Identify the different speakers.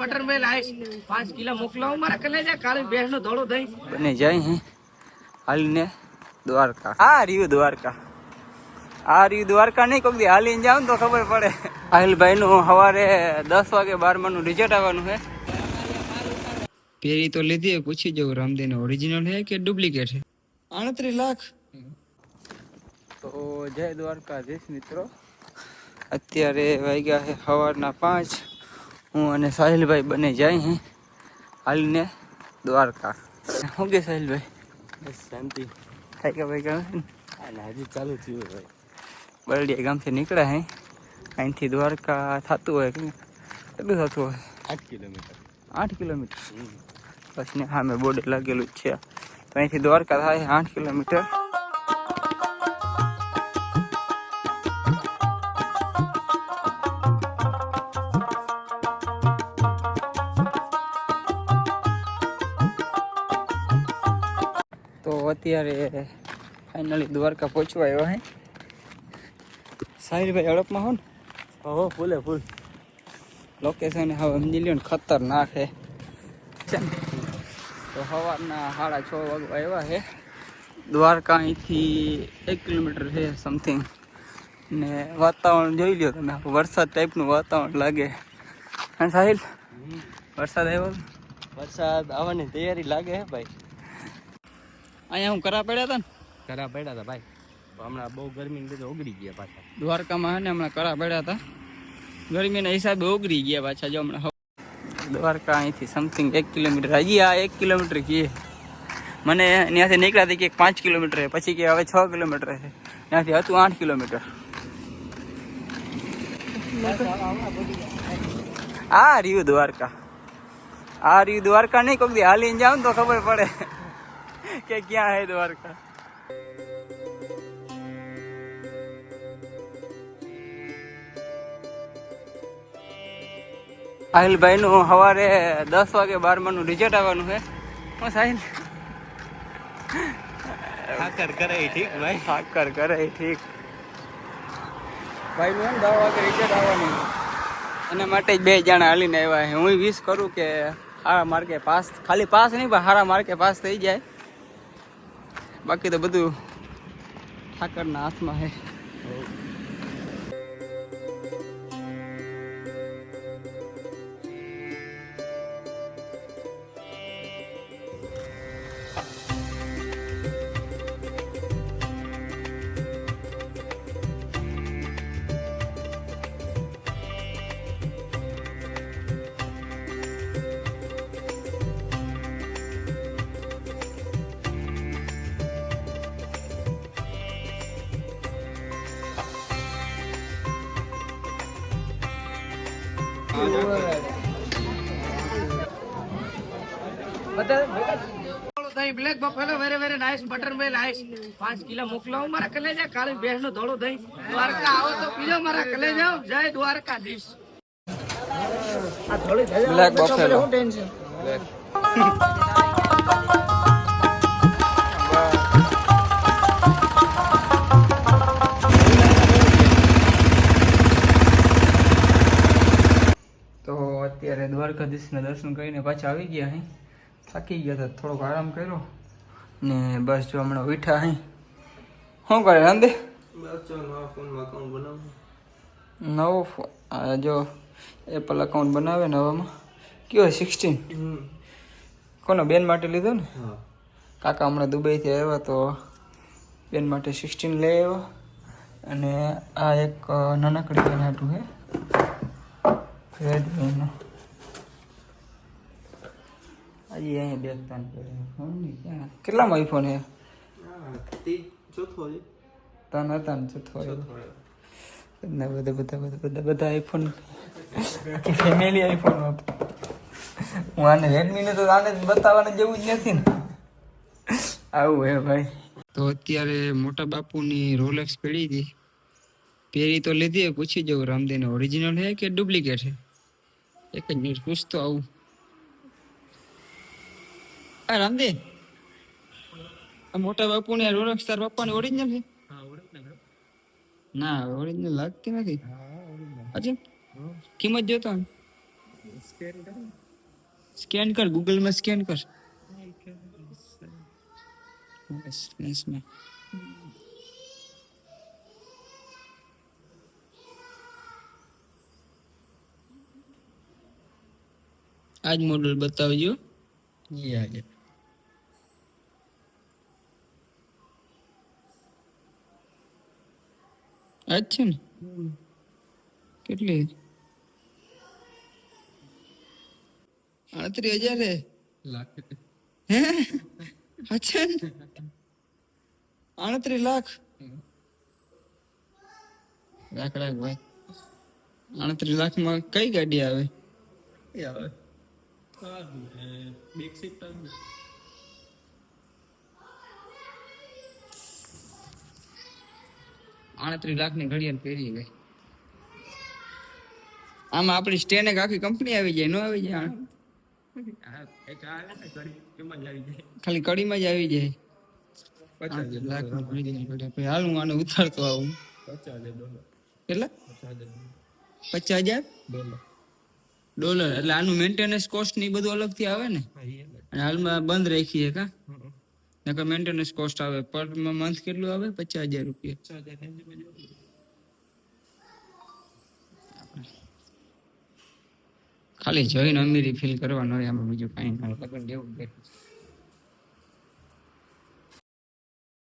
Speaker 1: Butter મેલ ice. પાંચ kilo મોકલાવો મારા કલેજા કાળી ભેંસનું ધોળું દહીં.
Speaker 2: બને જાય હે. હાલીને દ્વારકા. આ રહ્યું દ્વારકા. આ રહ્યું દ્વારકા નહીં કોક દી હાલીને જાવ ને તો ખબર પડે. આહિલભાઈ નું સવારે દસ વાગે બારમા નું રિઝલ્ટ આવવાનું છે. પેરી તો લીધી હે, પૂછી જવું રામદેવ ઓરિજિનલ હે કે ડુપ્લિકેટ છે આડત્રીસ લાખ. તો જય દ્વારકાધીશ મિત્રો. અત્યારે વાગ્યા છે સવારના પાંચ. હું અને સાહિલભાઈ બને જાય હે. હાલીને દ્વારકા. શું કે સાહિલભાઈ?
Speaker 3: શાંતિ.
Speaker 2: થાય કે ભાઈ ગમે ને?
Speaker 3: અને હજી ચાલુ થયું ભાઈ.
Speaker 2: બરડિયા ગામથી નીકળ્યા હે. અહીંથી દ્વારકા થતું હોય કે કેટલું થતું હોય?
Speaker 3: આઠ કિલોમીટર.
Speaker 2: આઠ કિલોમીટર? બસ ને સામે બોર્ડ લાગેલું જ છે. તો અહીંથી દ્વારકા થાય આઠ કિલોમીટર. તો અત્યારે ફાઇનલી દ્વારકા પહોંચવા આવ્યો હે. સાહિલભાઈ હડપમાં હો ને
Speaker 3: હો ફૂલે. ફૂલ
Speaker 2: લોકેશન હવે સમજી લ્યો ને ખતરનાક હે. તો સવારના સાડા છ વાગવા આવ્યા હે. દ્વારકા અહીંથી એક કિલોમીટર છે સમથિંગ ને વાતાવરણ જોઈ લ્યો તમે વરસાદ ટાઈપનું વાતાવરણ લાગે. હા સાહિલ? વરસાદ આવ્યો?
Speaker 3: વરસાદ આવવાની તૈયારી લાગે હે ભાઈ.
Speaker 2: અહીંયા હું કરા પડ્યા હતા ને?
Speaker 3: કરા પડ્યા હતા ભાઈ. હમણાં બહુ ગરમી લીધે ઓગળી ગયા પાછા.
Speaker 2: દ્વારકામાં હે ને હમણાં કરા પડ્યા હતા ગરમીના હિસાબે ઓગળી ગયા પાછા જો હમણાં દ્વારકા અહીંથી સમથિંગ એક કિલોમીટર. હજી આ એક કિલોમીટર કીએ મને ત્યાંથી નીકળ્યા હતી કે પાંચ કિલોમીટર પછી કે હવે છ કિલોમીટર છે. ત્યાંથી હતું આઠ કિલોમીટર. આ રહ્યું દ્વારકા. આ રહ્યું દ્વારકા નહીં હાલી હાલીને જાવ ને તો ખબર પડે. કે ક્યાં હે દ્વારકા? સાહિલભાઈ નું સવારે દસ વાગે બારમા નું રિઝલ્ટ આવવાનું છે. હું સાહિલ.
Speaker 3: સાકર કરે ઠીક ભાઈ.
Speaker 2: સાકર કરે ઠીક. ભાઈ નું દસ વાગે રિઝલ્ટ આવવાનું. એના માટે જ બે જણા હાલીને આવ્યા હું વિશ કરું કે સારા માર્કે પાસ ખાલી પાસ નહીં પણ સારા માર્કે પાસ થઈ જાય. બાકી તો બધું ઠાકરના હાથમાં છે.
Speaker 1: દહીં black buffalo very very nice butter મેલ આઈસ પાંચ કિલો મોકલાવો મારા કલેજા કાળી ભેંસ નો ધોળો દહીં દ્વારકા આવો તો પીજો મારા કલેજા જય દ્વારકાધીશ
Speaker 2: બ્લેક બફેલો તો અત્યારે દ્વારકાધીશના દર્શન કરીને પાછા આવી ગયા અહીં થાકી ગયા હતા થોડોક આરામ કર્યો ને બસ જો હમણાં ઉઠા અહીં શું કરે રાંધે નવો ફોન જો એપલ અકાઉન્ટ બનાવે નવામાં કયો સિક્સટીન કોનો બેન માટે લીધો ને? કાકા હમણાં દુબઈથી આવ્યા તો બેન માટે સિક્સટીન લઈ આવ્યો. અને આ એક નાનકડી બેન હાટું છે રેડમીનો હજી અહીંયા બેસતા ને પડે ફોન નહીં. ક્યાં? કેટલામાં આઈફોન હે?
Speaker 3: ચોથો
Speaker 2: તાન હતા ને ચોથો બધા બધા બધા બધા બધા બધા આઈફોન ફેમિલી આઈફોન હું આને રેડમીને તો આને બતાવવાને જેવું જ નથી ને. આવું હે ભાઈ. તો અત્યારે મોટા બાપુની રોલેક્સ પડી હતી. પેરી તો લીધી પૂછી જવું રામદેવને ઓરિજિનલ છે કે ડુપ્લિકેટ છે એક જ મિનિટ પૂછતો આવું. આ રામદેવ. આ મોટા બાપુને રોલેક્સ તાર પપ્પાની ઓરિજિનલ છે? ના ઓરિજિનલ લાગતી નથી. અચ્છા કિંમત જોતો ને સ્કેન કર ગૂગલમાં સ્કેન કર. બસ, બસમાં. આજ મોડલ બતાવજો આજ છે ને કેટલી આડત્રીસ હજાર હે અચ્છા આડત્રીસ લાખ લાખ લાખ ભાઈ આડત્રીસ લાખમાં કઈ ગાડી આવે? આડત્રીસ લાખની ઘડિયાળ પહેરી ગઈ. આમાં આપણી સ્ટેન એક આખી કંપની આવી જાય નો આવી જાય ખાલી કડીમાં જ આવી જાય. લાખની હાલ હું આને ઉતારતો આવું. કેટલા? પચાસ હજાર? ડોલર. એટલે આનું મેન્ટેનન્સ કોસ્ટ ને બધું અલગથી આવે ને? હાલમાં બંધ રાખીએ કા? નકર મેન્ટેનન્સ કોસ્ટ આવે પર મંથ કેટલું આવે પચાસ હજાર રૂપિયા ખાલી જોઈને અમીરી ફીલ કરવાનું હોય, આમાં બીજું કાંઈ. લગન જેવું બેઠું.